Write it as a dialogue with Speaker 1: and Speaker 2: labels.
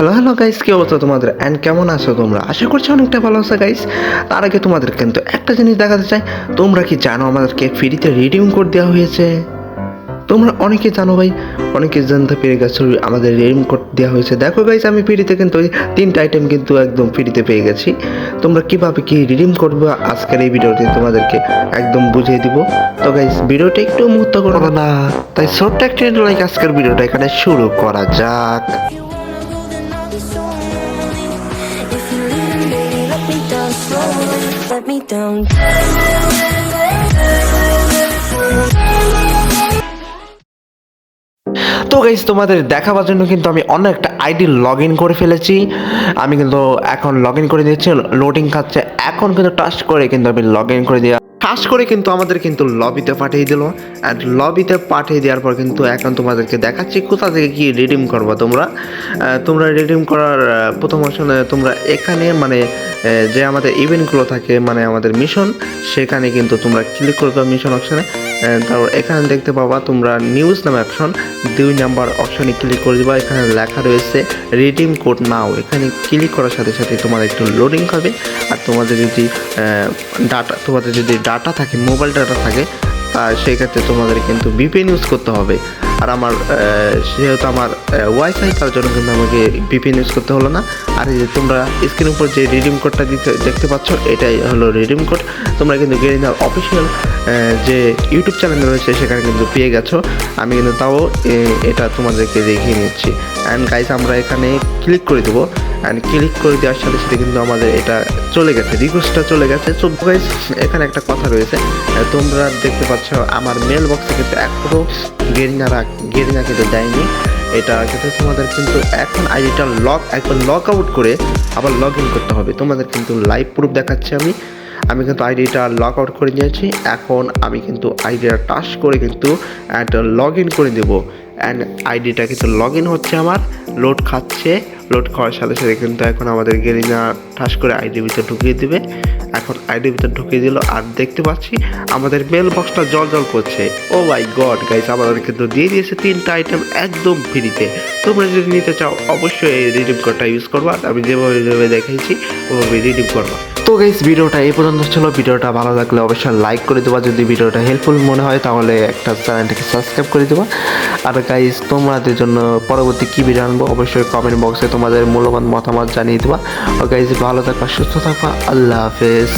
Speaker 1: Hello hello guys কি অবস্থা তোমাদের? অ্যান্ড কেমন আছো তোমরা? আশা করছি অনেকটা ভালো আছো গাইস তার আগে তোমাদের কিন্তু একটা জিনিস দেখাতে চাই। তোমরা কি জানো আমাদেরকে ফ্রিতে রিডিম কোড দেওয়া হয়েছে? তোমরা অনেকে জানো ভাই, অনেকে জানতে পেরে গেছো আমাদের রিডিম কোড দেওয়া হয়েছে। দেখো গাইস আমি ফ্রিতে কিন্তু ওই তিনটা আইটেম কিন্তু একদম ফ্রিতে পেয়ে গেছি। তোমরা কীভাবে কি রিডিম করবে আজকের এই ভিডিওতে তোমাদেরকে একদম বুঝিয়ে দিব। তো গাইস ভিডিওটা একটু মুহূর্ত করো না। তাই ছোট্ট একটা লাইক আজকের ভিডিওটা এখানে শুরু করা যাক।
Speaker 2: Me, baby, let me down slowly. Let me down.
Speaker 1: তো গাইজ তোমাদের দেখাবার জন্য কিন্তু আমি অন্য একটা আইডি লগ ইন করে ফেলেছি। আমি কিন্তু এখন লগ ইন করে দিয়েছি লোডিং খাচ্ছে। এখন কিন্তু টাচ করে কিন্তু আমি লগ ইন করে দেওয়া টাচ করে কিন্তু আমাদের কিন্তু লবিতে পাঠিয়ে দিল। অ্যান্ড লবিতে পাঠিয়ে দেওয়ার পর কিন্তু এখন তোমাদেরকে দেখাচ্ছি কোথা থেকে কি রিডিম করব তোমরা। তোমরা রিডিম করার প্রথম অপশনে তোমরা এখানে মানে যে আমাদের ইভেন্টগুলো থাকে মানে আমাদের মিশন সেখানে কিন্তু তোমরা ক্লিক করবে মিশন অপশনে তারপর এখানে দেখতে পাবা তোমরা নিউজ নামে অপশন দুই নাম্বার অপশনে ক্লিক করে দেবা। এখানে লেখা রয়েছে রিডিম কোড নাও এখানে ক্লিক করার সাথে সাথে তোমার একটু লোডিং হবে। আর তোমাদের যদি ডাটা তোমাদের যদি ডাটা থাকে মোবাইল ডাটা থাকে আর সেই ক্ষেত্রে তোমাদের কিন্তু বিপিএন ইউজ করতে হবে। আর আমার যেহেতু আমার ওয়াইফাই তার জন্য কিন্তু আমাকে বিপিএন ইউজ করতে হলো না। আর এই যে তোমরা স্ক্রিনের উপর যে রিডিম কোডটা দিতে, দেখতে পাচ্ছ, এটাই হলো রিডিম কোড তোমরা কিন্তু গেরিনার অফিসিয়াল যে ইউটিউব চ্যানেল রয়েছে, সেখানে কিন্তু পেয়ে গেছো। আমি কিন্তু তাও এটা তোমাদেরকে দেখিয়ে নিচ্ছি। অ্যান্ড গাইস আমরা এখানে ক্লিক করে দেবো। অ্যান্ড ক্লিক করে দেওয়ার সাথে সাথে কিন্তু আমাদের এটা চলে গেছে রিকোয়েস্টটা চলে গেছে। তো গাইস এখানে একটা কথা রয়েছে। তোমরা দেখতে পাচ্ছ, আমার মেল বক্সে কিন্তু এখনও গেরিনারা গেরিনা কিন্তু দেয়নি। এটা কিন্তু তোমাদের কিন্তু এখন আইডিটা লক, একবার লক আউট করে আবার লগ ইন করতে হবে। তোমাদের কিন্তু লাইভ প্রুফ দেখাচ্ছি আমি। আমি কিন্তু আইডিটা লক আউট করে নিয়েছি। এখন আমি কিন্তু আইডিটা টাচ করে কিন্তু একটা লগ ইন করে দেবো। অ্যান্ড আইডিটা কিন্তু লগ ইন হচ্ছে আমার লোড খাচ্ছে, লোড খাওয়ার সাথে সাথে কিন্তু এখন আমাদের গেরিনা ঠাস করে আইডি ভিতরে ঢুকিয়ে দিবে। এখন আইডি ভিতরে ঢুকিয়ে দিল আর দেখতে পাচ্ছি আমাদের মেল বক্সটা জল জল করছে। ও মাই গড গাইজ আমাদের কিন্তু দিয়ে দিয়েছে তিনটা আইটেম একদম ফ্রিতে তোমরা যদি নিতে চাও, অবশ্যই এই রিডিম কোডটা ইউজ করবা। আমি যেভাবে যেভাবে দেখেছি ওভাবে রিডিম করবা। তো গাইস ভিডিওটা এই পর্যন্ত ছিল। ভিডিওটা ভালো লাগলে অবশ্যই লাইক করে দেবা। যদি ভিডিওটা হেল্পফুল মনে হয়, তাহলে একটা চ্যানেলটাকে সাবস্ক্রাইব করে দেবা। আর গাইস তোমাদের জন্য পরবর্তী কী ভিডিও আনব, অবশ্যই কমেন্ট বক্সে তোমাদের মূল্যবান মতামত জানিয়ে দেবা। আর গাইস ভালো থাকবা, সুস্থ থাকবা। আল্লাহ হাফেজ।